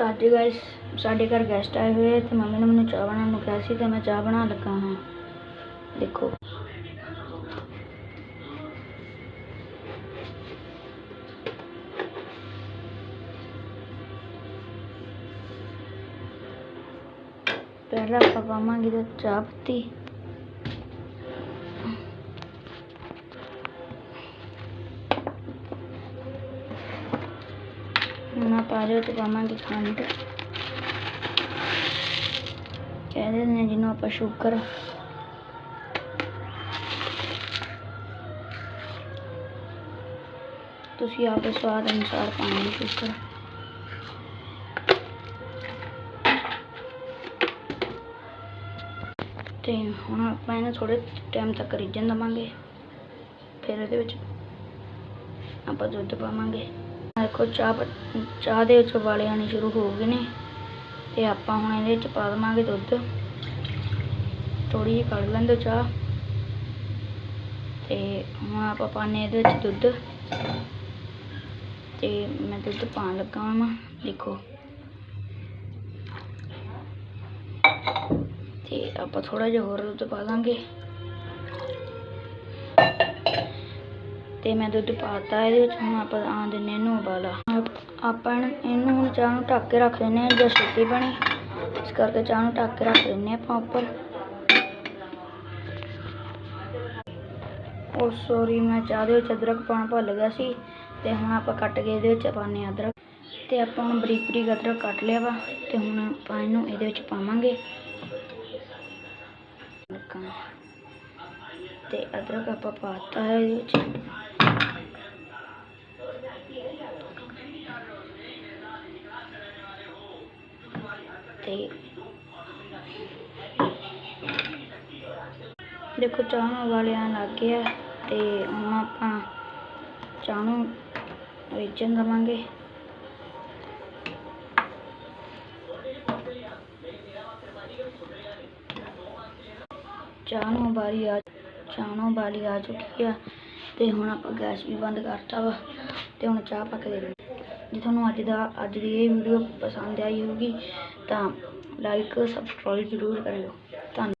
ਤਾਂ ਅੱਜ ਗਾਇਸ ਸਾਡੇ ਘਰ ਗੈਸਟ ਆਏ ਹੋਏ ਆ ਤੇ ਮੰਮੀ ਨੇ ਮੈਨੂੰ ਚਾਹ ਬਣਾਉਣ ਨੂੰ ਕਿਹਾ ਸੀ ਤੇ ਮੈਂ ਚਾਹ ਬਣਾ ਲੱਗਾ ਹਾਂ। ਦੇਖੋ। ਪਹਿਲਾਂ ਆਪਾਂ ਪਾਵਾਂਗੇ ਤੇ ਚਾਹ ਪੱਤੀ। ਹੁਣ ਆਪਾਂ ਇਹਦੇ ਵਿੱਚ ਪਾਵਾਂਗੇ ਖੰਡ ਕਹਿੰਦੇ ਨੇ ਜਿਹਨੂੰ ਆਪਾਂ ਸ਼ੂਗਰ। ਤੁਸੀਂ ਆਪਦੇ ਸਵਾਦ ਅਨੁਸਾਰ ਪਾਣੀ ਸ਼ੂਗਰ। ਤੇ ਹੁਣ ਆਪਾਂ ਇਹਨੂੰ ਥੋੜੇ ਟਾਈਮ ਤੱਕ ਰਿੱਝਣ ਦੇਵਾਂਗੇ। ਫਿਰ ਇਹਦੇ ਵਿੱਚ ਆਪਾਂ ਦੁੱਧ ਪਾਵਾਂਗੇ। ਦੇਖੋ, ਚਾਹ ਚਾਹ ਦੇ ਵਿੱਚ ਉਬਾਲੇ ਆਉਣੇ ਸ਼ੁਰੂ ਹੋ ਗਏ ਨੇ ਤੇ ਆਪਾਂ ਹੁਣ ਇਹਦੇ ਵਿੱਚ ਪਾ ਦੇਵਾਂਗੇ ਦੁੱਧ। ਥੋੜੀ ਜਿਹੀ ਕੱਢ ਲੈਂਦੇ ਚਾਹ। ਤੇ ਹੁਣ ਆਪਾਂ ਪਾਣੇ ਇਹਦੇ ਵਿੱਚ ਦੁੱਧ। ਤੇ ਮੈਂ ਦੁੱਧ ਪਾਉਣ ਲੱਗਾ ਹਾਂ ਦੇਖੋ। ਤੇ ਆਪਾਂ ਥੋੜਾ ਜਿਹਾ ਹੋਰ ਦੁੱਧ ਪਾ ਦਾਂਗੇ। ਤੇ ਮੈਂ ਦੁੱਧ ਪਾਤਾ, ਇਹਦੇ ਵਿੱਚ ਹੁਣ ਆਪਾਂ ਆਂ ਦਿੰਨੇ ਨੂੰ ਉਬਾਲਾ ਆਪਾਂ ਇਹਨੂੰ- ਹੁਣ ਚਾਹ ਨੂੰ ਢੱਕ ਕੇ ਰੱਖ ਦਿੰਨੇ ਆ ਜਾਂ ਛੇਤੀ ਬਣੀ। ਇਸ ਕਰਕੇ ਚਾਹ ਨੂੰ ਢੱਕ ਕੇ ਰੱਖ ਦਿੰਨੇ ਆਪਾਂ ਉੱਪਰ। ਉਹ ਸੌਰੀ ਮੈਂ ਚਾਹ ਦੇ ਵਿੱਚ ਅਦਰਕ ਪਾਉਣਾ ਭੁੱਲ ਗਿਆ ਸੀ, ਤੇ ਹੁਣ ਆਪਾਂ ਕੱਟ ਕੇ ਇਹਦੇ ਵਿੱਚ ਪਾਉਂਦੇ ਹਾਂ ਅਦਰਕ। ਤੇ ਆਪਾਂ ਹੁਣ ਬਰੀਕ ਬਰੀਕ ਅਦਰਕ ਕੱਟ ਲਿਆ ਵਾ, ਤੇ ਹੁਣ ਆਪਾਂ ਇਹਨੂੰ ਇਹਦੇ ਵਿੱਚ ਪਾਵਾਂਗੇ। ਲੱਗਾ ਤੇ ਅਦਰਕ ਆਪਾਂ ਪਾਤਾ ਹੈ ਇਹਦੇ ਵਿੱਚ। ਤੇ ਦੇਖੋ ਚਾਹ ਨੂੰ ਉਬਾਲੇ ਲੱਗ ਗਿਆ ਤੇ ਹੁਣ ਆਪਾਂ ਚਾਹ ਨੂੰ ਰਿੱਝਣ ਦੇਵਾਂਗੇ। ਚਾਹ ਨੂੰ ਉਬਾਲੀ ਆ ਚਾਹ ਨੂੰ ਉਬਾਲੀ ਆ ਚੁੱਕੀ ਆ ਤੇ ਹੁਣ ਆਪਾਂ ਗੈਸ ਵੀ ਬੰਦ ਕਰਤਾ ਵਾ ਤੇ ਹੁਣ ਚਾਹ ਪੱਕ ਦੇ ਜੇ ਤੁਹਾਨੂੰ ਅੱਜ ਦਾ, ਅੱਜ ਦੀ ਇਹ ਵੀਡੀਓ ਪਸੰਦ ਆਈ ਹੋਊਗੀ ਤਾਂ ਲਾਈਕ ਸਬਸਕ੍ਰਾਈਬ ਜ਼ਰੂਰ ਕਰਿਓ। ਧੰਨਵਾਦ